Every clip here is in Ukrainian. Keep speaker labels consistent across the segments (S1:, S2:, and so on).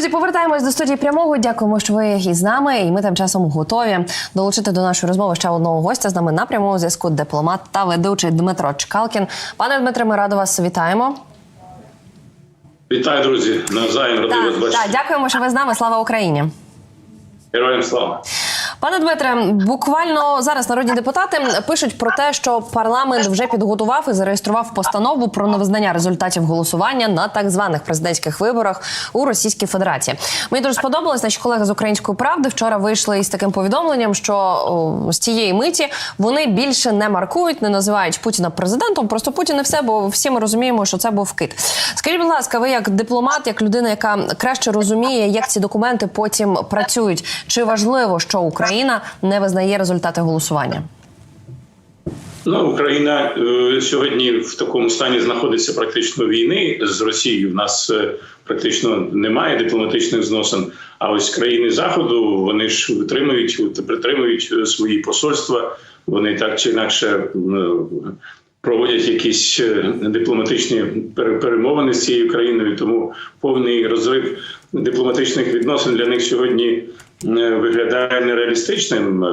S1: Друзі, повертаємось до студії прямого. Дякуємо, що ви із нами. І ми тим часом готові долучити до нашої розмови ще одного гостя з нами на прямому зв'язку. Дипломат та ведучий Дмитро Чкалкін. Пане Дмитре, ми радо вас вітаємо.
S2: Вітаю, друзі! Навзаєм радий вас бачити.
S1: так, дякуємо, що ви з нами. Слава Україні.
S2: Героям слава!
S1: Пане Дмитре, буквально зараз народні депутати пишуть про те, що парламент вже підготував і зареєстрував постанову про невизнання результатів голосування на так званих президентських виборах у Російській Федерації. Мені дуже сподобалось, наші колеги з української правди вчора вийшли із таким повідомленням, що о, з цієї миті вони більше не маркують, не називають Путіна президентом. Просто Путін і все, бо всі ми розуміємо, що це був кит. Скажіть, будь ласка, ви як дипломат, як людина, яка краще розуміє, як ці документи потім працюють, чи важливо, що Україна не визнає результати голосування?
S2: Ну, Україна е, сьогодні в такому стані знаходиться практично війни з Росією. У нас е, практично немає дипломатичних зносин. А ось країни заходу вони ж витримують притримують е, свої посольства. Вони так чи інакше е, проводять якісь е, дипломатичні пере- перемовини з цією країною. Тому повний розрив дипломатичних відносин для них сьогодні виглядає нереалістичним.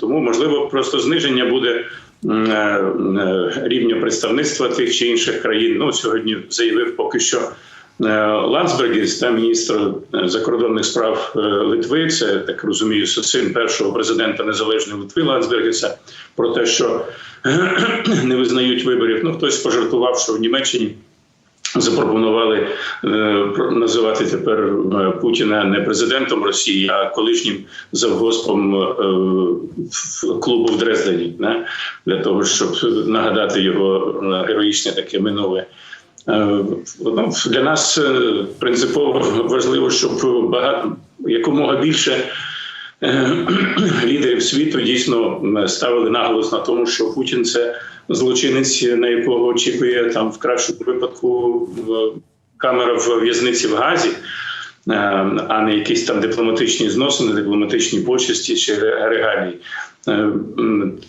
S2: Тому можливо просто зниження буде. е, е, Рівня представництва тих чи інших країн. Ну сьогодні заявив поки що е, Ландсбергіс, та міністр закордонних справ Литви. Це так розумію, син першого президента незалежної Литви Ландсбергіса, про те, що не визнають виборів. Ну хтось пожартував, що в Німеччині. Запропонували е, називати тепер е, Путіна не президентом Росії, а колишнім завгоспом е, клубу в Дрездені, да? для того, щоб нагадати його героїчне таке минуле. Ну, для нас принципово важливо, щоб багато якомога більше лідерів світу дійсно ставили наголос на тому, що Путін це злочинець, на якого очікує там в кращому випадку камера в в'язниці в Газі. е, А не якісь там дипломатичні зносини, дипломатичні почесті чи регалії. Е,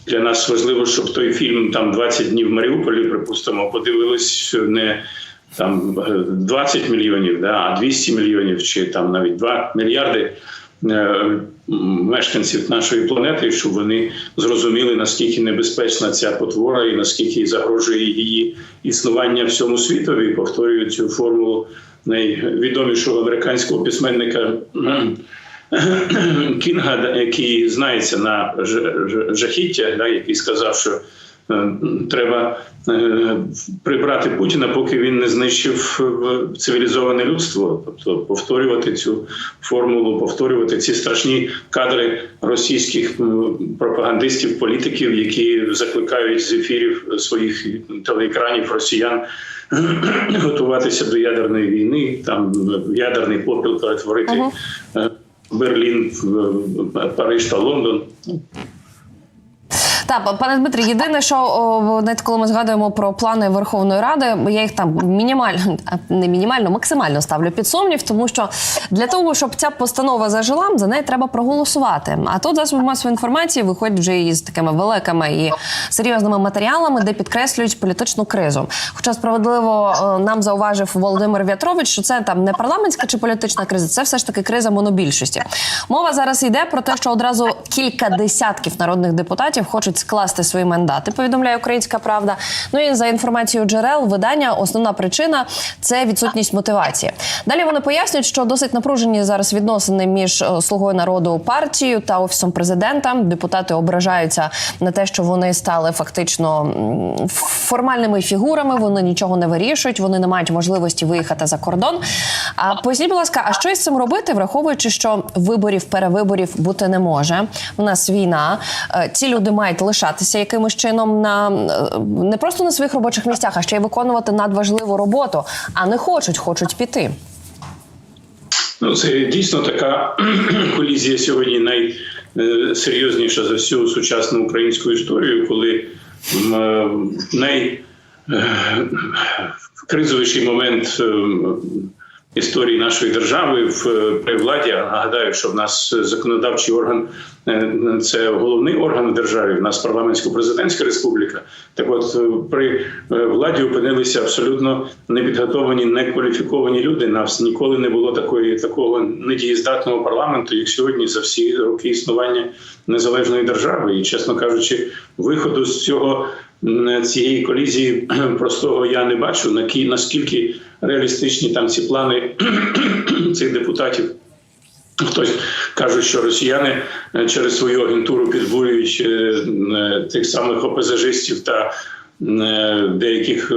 S2: Для нас важливо, щоб той фільм там 20 днів в Маріуполі, припустимо, подивились не там е, 20 мільйонів, да, а 200 мільйонів, чи там навіть 2 мільярди е, мешканців нашої планети, щоб вони зрозуміли наскільки небезпечна ця потвора і наскільки загрожує її існування всьому світові. Повторюю цю формулу найвідомішого американського письменника. Кінга, який знається на жахіття, який сказав, що треба е, прибрати Путіна, поки він не знищив е, цивілізоване людство, тобто повторювати цю формулу, повторювати ці страшні кадри російських пропагандистів, політиків, які закликають з ефірів своїх телеекранів росіян. Готуватися до ядерної війни, там ядерний попіл перетворити е, Берлін, Париж та Лондон.
S1: Так, пане Дмитрі, єдине, що навіть коли ми згадуємо про плани Верховної Ради, я їх там мінімально не мінімально, максимально ставлю під сумнів, тому що для того, щоб ця постанова зажила, за неї треба проголосувати. А тут засоби масової інформації виходять вже із такими великими і серйозними матеріалами, де підкреслюють політичну кризу. Хоча справедливо е, нам зауважив Володимир В'ятрович, що це там не парламентська чи політична криза, це все ж таки криза монобільшості. Мова зараз йде про те, що одразу кілька десятків народних депутатів хочуть скласти свої мандати. Повідомляє Українська Правда. Ну і за інформацією джерел видання, основна причина це відсутність мотивації. Далі вони пояснюють, що досить напружені зараз відносини між е, слугою народу партією та офісом президента. Депутати ображаються на те, що вони стали фактично формальними фігурами. Вони нічого не вирішують, вони не мають можливості виїхати за кордон. А поясніть, будь ласка, а що із цим робити, враховуючи, що виборів, перевиборів бути не може. У нас війна. Е, Ці люди мають лишатися якимось чином на е, не просто на своїх робочих місцях, а ще й виконувати надважливу роботу, а не хочуть, хочуть піти.
S2: Ну, це дійсно така колізія сьогодні найсерйозніша за всю сучасну українську історію, коли е, най е, момент е, історії нашої держави в е, при владі. Нагадаю, що в нас законодавчий орган е, це головний орган в державі. В нас парламентсько-президентська республіка. Так, от е, при владі опинилися абсолютно непідготовані, некваліфіковані люди. Нас ніколи не було такої такого недієздатного парламенту, як сьогодні, за всі роки існування незалежної держави. І чесно кажучи, виходу з цього цієї колізії простого я не бачу. Наскільки реалістичні там ці плани цих депутатів. Хтось каже, що росіяни е, через свою агентуру підбурюють е, е, тих самих опозажистів та е, деяких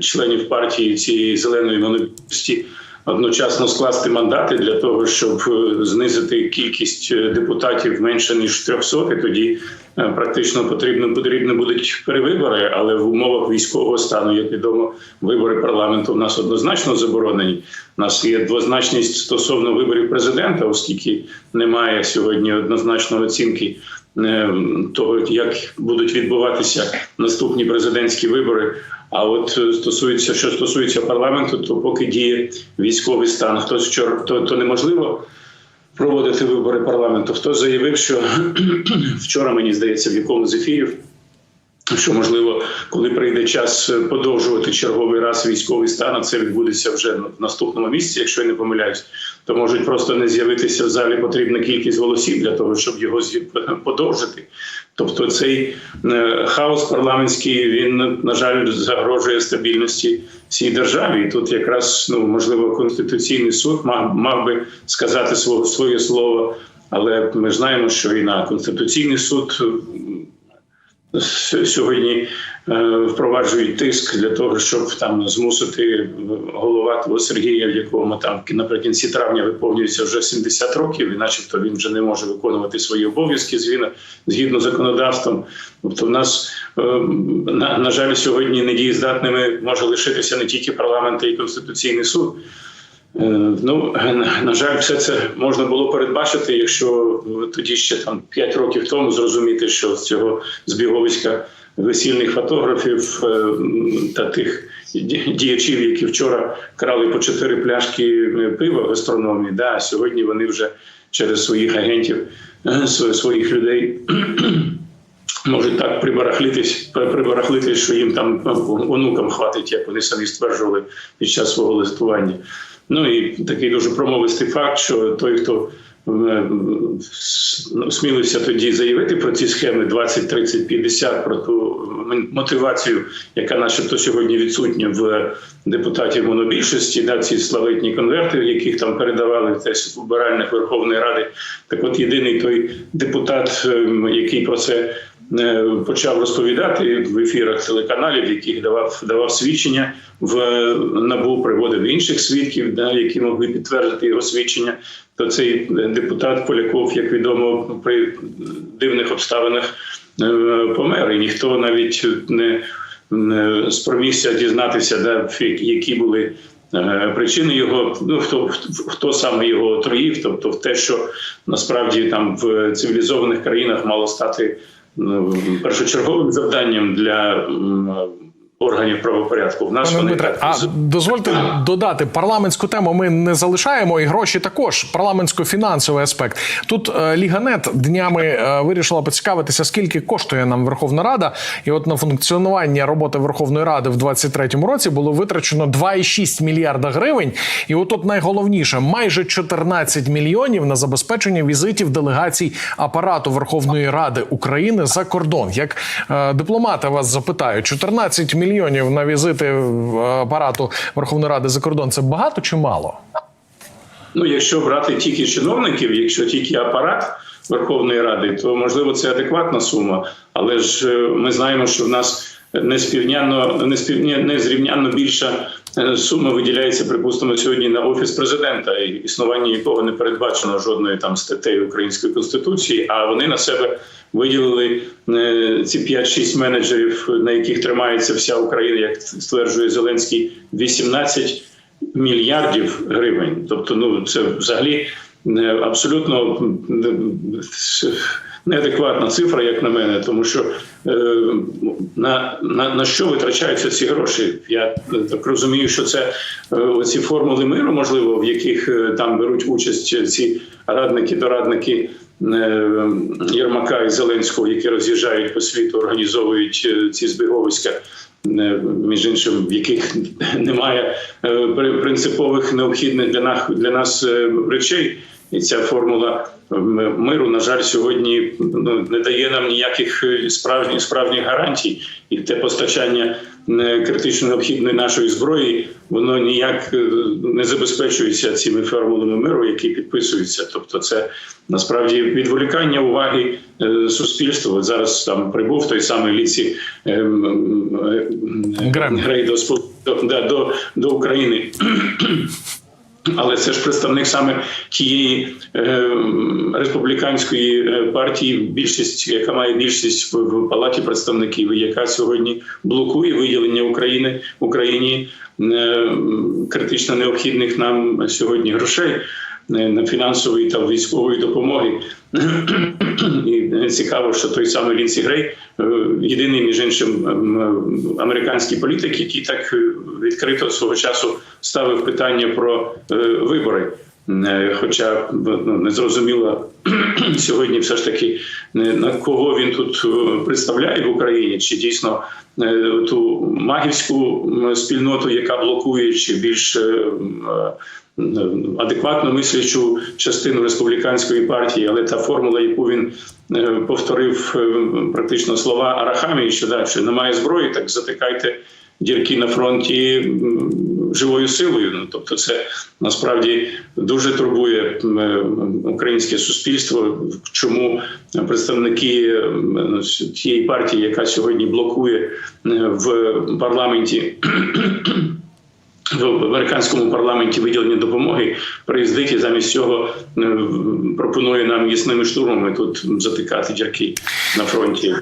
S2: членів партії цієї зеленої монобільшості одночасно скласти мандати для того, щоб е, знизити кількість е, депутатів менше ніж 300, і тоді е, практично потрібно потрібно будуть перевибори, але в умовах військового стану, як відомо, вибори парламенту в нас однозначно заборонені. У нас є двозначність стосовно виборів президента, оскільки немає сьогодні однозначної оцінки того, як будуть відбуватися наступні президентські вибори. А от е, стосується, що стосується парламенту, то поки діє військовий стан, хтось вчора то, то неможливо проводити вибори парламенту. Хто заявив, що вчора мені здається в якому з ефірів. Що можливо, коли прийде час е, подовжувати черговий раз військовий стан, а це відбудеться вже в наступному місці, якщо я не помиляюсь, то можуть просто не з'явитися в залі потрібна кількість голосів для того, щоб його подовжити. Тобто цей е, хаос парламентський він на жаль загрожує стабільності всій державі. І тут якраз ну можливо конституційний суд мав, мав би сказати своє слово, але ми знаємо, що і на конституційний суд сьогодні е, впроваджують тиск для того, щоб там змусити голова того Сергія, в якому там наприкінці травня виповнюється вже 70 років, і начебто він вже не може виконувати свої обов'язки згідно згідно законодавством. Тобто, в нас е, на, на жаль, сьогодні недієздатними може лишитися не тільки парламент, а й конституційний суд. Е, Ну на- жаль, все це можна було передбачити, якщо тоді ще там 5 років тому зрозуміти, що з цього збіговиська весільних фотографів е, та тих діячів, які вчора крали по 4 пляшки е, пива в гастрономі, да, а сьогодні вони вже через своїх агентів, своїх людей. Можуть так прибарахлитись, прибарахлитись, що їм там ну, онукам хватить, як вони самі стверджували під час свого листування. Ну і такий дуже промовистий факт, що той, хто е, ну, смілився тоді заявити про ці схеми 20, 30, 50, про ту мотивацію, яка начебто сьогодні відсутня в депутатів монобільшості, да, ці славетні конверти, яких там передавали десь в обиральних Верховної Ради. Так от єдиний той депутат, ем, який про це почав розповідати в ефірах телеканалів, яких давав давав свідчення в е, набу, приводив інших свідків, да, які могли підтвердити його свідчення. То цей е, депутат Поляков, як відомо, при дивних обставинах е, помер, і ніхто навіть не, спромігся дізнатися, да, які були. е, Причини його, ну хто хто саме його отруїв, тобто в те, що насправді там в цивілізованих країнах мало стати першочерговим завданням для органів правопорядку. В нас
S3: Пане
S2: вони
S3: Дмитре,
S2: так
S3: а дозвольте додати парламентську тему. Ми не залишаємо і гроші також. Парламентсько-фінансовий аспект. Тут е, Ліганет днями е, вирішила поцікавитися, скільки коштує нам Верховна Рада. І от на функціонування роботи Верховної Ради в 2023 році було витрачено 2,6 мільярда гривень. І от найголовніше майже 14 мільйонів на забезпечення візитів делегацій апарату Верховної Ради України за кордон. Як е, дипломата вас запитаю, 14 мільйонів на візити апарату Верховної Ради за кордон це багато чи мало?
S2: Ну, якщо брати тільки чиновників, якщо тільки апарат Верховної Ради, то можливо це адекватна сума. Але ж е, ми знаємо, що в нас неспівняно неспівня, незрівнянно більша е, сума виділяється, припустимо, сьогодні на офіс президента, існування якого не передбачено жодної там статтею української конституції. А вони на себе виділили е, ці 5-6 менеджерів, на яких тримається вся Україна, як стверджує Зеленський, 18 мільярдів гривень. Тобто, ну це взагалі е, абсолютно неадекватна цифра, як на мене, тому що е, на, на, на що витрачаються ці гроші? Я е, так розумію, що це е, оці формули миру, можливо, в яких е, там беруть участь ці радники, дорадники. е, Єрмака і Зеленського, які роз'їжджають по світу, організовують е, ці збіговиська, між іншим, в яких немає при- принципових необхідних для нас для нас речей. І ця формула миру, на жаль, сьогодні ну, не дає нам ніяких е, справжніх справжніх гарантій, і те постачання е, критично необхідної нашої зброї, воно ніяк е, не забезпечується цими формулами миру, які підписуються. Тобто, це насправді відволікання уваги е, суспільства. От зараз там прибув той самий ліці е, е. Грей до, до, до України. Але це ж представник саме тієї е, республіканської е, партії, більшість, яка має більшість в, палаті представників, яка сьогодні блокує виділення України Україні е, критично необхідних нам сьогодні грошей е, на фінансової та військової допомоги. І цікаво, що той самий Лінсі Грей, е, єдиний між іншим ем, американський політик, який так е, відкрито свого часу ставив питання про е, вибори. Е, Хоча ну, не зрозуміло сьогодні, все ж таки на кого він тут е, представляє в Україні, чи дійсно е, ту магівську спільноту, яка блокує, чи більш е, е, адекватно мислячу частину республіканської партії, але та формула, яку він е, повторив е, практично слова Арахамії, що да, що немає зброї, так затикайте дірки на фронті живою силою. Ну тобто, це насправді дуже турбує е, українське суспільство. Чому представники тієї партії, яка сьогодні блокує в парламенті. В американському парламенті виділення допомоги приїздить і замість цього е, пропонує нам ясними штурмами тут затикати дірки на фронті.